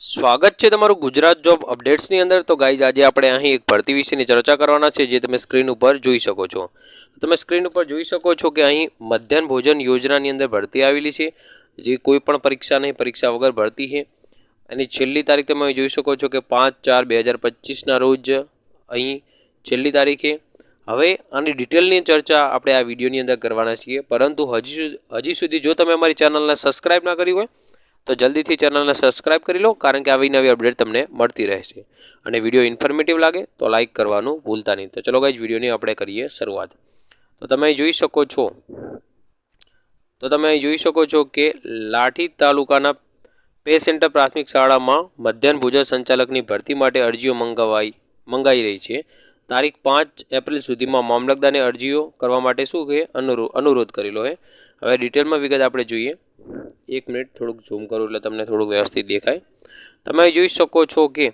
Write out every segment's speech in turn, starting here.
સ્વાગત છે તમારું ગુજરાત જોબ અપડેટ્સની અંદર. તો ગાઈઝ, આજે આપણે અહીં એક ભરતી વિશેની ચર્ચા કરવાના છે, જે તમે સ્ક્રીન ઉપર જોઈ શકો છો. તમે સ્ક્રીન ઉપર જોઈ શકો છો કે અહીં મધ્યાહન ભોજન યોજનાની અંદર ભરતી આવેલી છે. જે કોઈ પણ પરીક્ષા નહીં, પરીક્ષા વગર ભરતી છે. એની છેલ્લી તારીખ તમે જોઈ શકો છો કે પાંચ ચાર બે હજાર પચીસના રોજ અહીં છેલ્લી તારીખે. હવે આની ડિટેલની ચર્ચા આપણે આ વિડીયોની અંદર કરવાના છીએ. પરંતુ હજી હજી સુધી જો તમે અમારી ચેનલને સબસ્ક્રાઈબ ના કરી હોય તો જલ્દીથી ચેનલને સબસ્ક્રાઇબ કરી લો, કારણ કે આવી નવી અપડેટ તમને મળતી રહેશે. અને વીડિયો ઇન્ફોર્મેટિવ લાગે તો લાઇક કરવાનું ભૂલતા નહીં. તો ચલો ગાઈઝ વિડીયોની આપણે કરીએ શરૂઆત. તો તમે જોઈ શકો છો, તો તમે જોઈ શકો છો કે લાઠી તાલુકાના પે સેન્ટર પ્રાથમિક શાળામાં મધ્યાહન ભોજન સંચાલકની ભરતી માટે અરજીઓ મંગાવાઈ, મંગાઈ રહી છે. તારીખ પાંચ એપ્રિલ સુધીમાં મામલતદારને અરજીઓ કરવા માટે શું કે અનુરો, અનુરોધ કરેલો છે. હવે ડિટેલમાં વિગત આપણે જોઈએ. એક મિનિટ થોડુંક ઝૂમ કરું એટલે તમને થોડુંક વ્યવસ્થિત દેખાય. તમે જોઈ શકો છો કે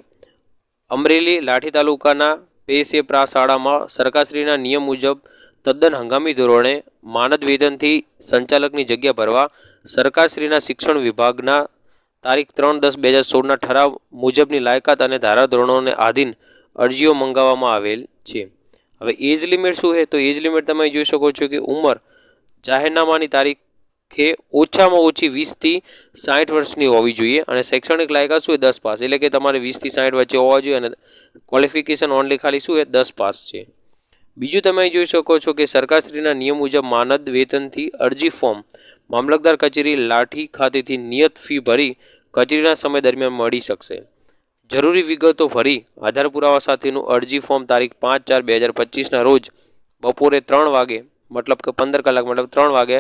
અમરેલી લાઠી તાલુકાના પેસેપ્રા શાળામાં સરકારશ્રીના નિયમ મુજબ તદ્દન હંગામી ધોરણે માનદ વેતનથી સંચાલકની જગ્યા ભરવા સરકારશ્રીના શિક્ષણ વિભાગના તારીખ ત્રણ દસ બે હજાર સોળના ઠરાવ મુજબની લાયકાત અને ધારાધોરણોને આધીન અરજીઓ મંગાવવામાં આવેલ છે. હવે એજ લિમિટ શું છે? તો એજ લિમિટ તમે જોઈ શકો છો કે ઉંમર જાહેરનામાની તારીખે ઓછામાં ઓછી વીસથી સાઠ વર્ષની હોવી જોઈએ અને શૈક્ષણિક લાયકાત શું એ દસ પાસ. એટલે કે તમારે વીસથી સાઠ વચ્ચે હોવા જોઈએ અને ક્વોલિફિકેશન ઓનલી ખાલી શું એ દસ પાસ છે. બીજું તમે જોઈ શકો છો કે સરકારશ્રીના નિયમ મુજબ માનદ વેતનથી અરજી ફોર્મ મામલતદાર કચેરી લાઠી ખાતેથી નિયત ફી ભરી કચેરીના સમય દરમિયાન મળી શકશે. જરૂરી વિગતો ભરી આધાર પુરાવા સાથેનું અરજી ફોર્મ તારીખ પાંચ ચાર બે હજાર પચીસના રોજ બપોરે ત્રણ વાગે મતલબ કે પંદર કલાક, મતલબ ત્રણ વાગે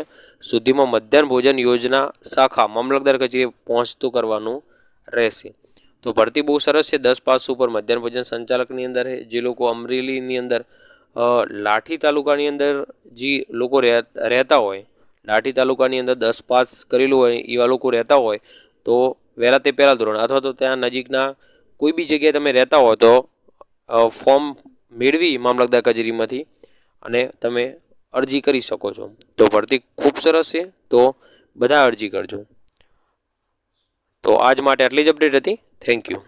સુધીમાં મધ્યાહન ભોજન યોજના શાખા મામલતદાર કચેરીએ પહોંચતું કરવાનું રહેશે. તો ભરતી બહુ સરસ છે. દસ પાસ ઉપર મધ્યાહન ભોજન સંચાલકની અંદર જે લોકો અમરેલીની અંદર લાઠી તાલુકાની અંદર જે લોકો રહે- રહેતા હોય, લાઠી તાલુકાની અંદર દસ પાસ કરેલું હોય, એવા લોકો રહેતા હોય, તો વહેલા તે પહેલા ધોરણ અથવા તો ત્યાં નજીકના કોઈ બી જગ્યાએ તમે રહેતા હો તો ફોર્મ મેળવી મામલતદાર કચેરીમાંથી અને તમે અરજી કરી શકો છો. તો ભરતી ખૂબ સરસ છે, તો બધા અરજી કરજો. તો આજ માટે આટલી જ અપડેટ હતી. Thank you